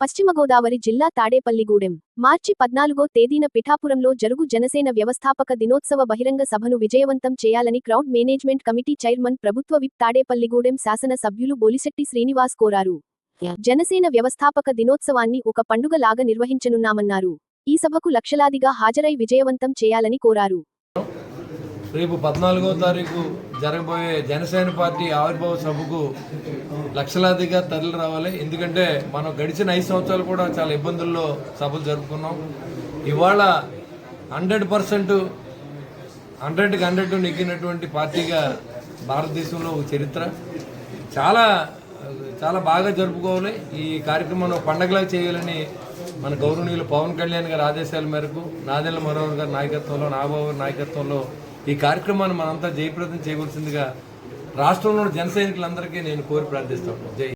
పశ్చిమ గోదావరి జిల్లా తాడేపల్లిగూడెం మార్చి పద్నాలుగో తేదీన పిఠాపురంలో జరుగు జనసేన వ్యవస్థాపక దినోత్సవ బహిరంగ సభను విజయవంతం చేయాలని క్రౌడ్ మేనేజ్మెంట్ కమిటీ చైర్మన్ ప్రభుత్వ విప్ తాడేపల్లిగూడెం శాసన సభ్యులు బొలిశెట్టి శ్రీనివాస్ కోరారు. జనసేన వ్యవస్థాపక దినోత్సవాన్ని ఒక పండుగలాగా నిర్వహించనున్నామన్నారు. ఈ సభకు లక్షలాదిగా హాజరై విజయవంతం చేయాలని కోరారు. రేపు పద్నాలుగో తారీఖు జరగబోయే జనసేన పార్టీ ఆవిర్భావ సభకు లక్షలాదిగా తరలి రావాలి. ఎందుకంటే మనం గడిచిన ఐదు సంవత్సరాలు కూడా చాలా ఇబ్బందుల్లో సభలు జరుపుకున్నాం. ఇవాళ హండ్రెడ్ పర్సెంట్ హండ్రెడ్కి హండ్రెడ్ నెగ్గినటువంటి పార్టీగా భారతదేశంలో ఒక చరిత్ర. చాలా చాలా బాగా జరుపుకోవాలి. ఈ కార్యక్రమం పండగలా చేయాలని మన గౌరవనీయులు పవన్ కళ్యాణ్ గారి ఆదేశాల మేరకు నాదెల్ల మనోహర్ గారి నాయకత్వంలో నాగబాబు గారి నాయకత్వంలో ఈ కార్యక్రమాన్ని మనంతా జయప్రదం చేయవలసిందిగా రాష్ట్రంలోని జన సైనికులందరికీ నేను కోరి ప్రార్థిస్తాను జై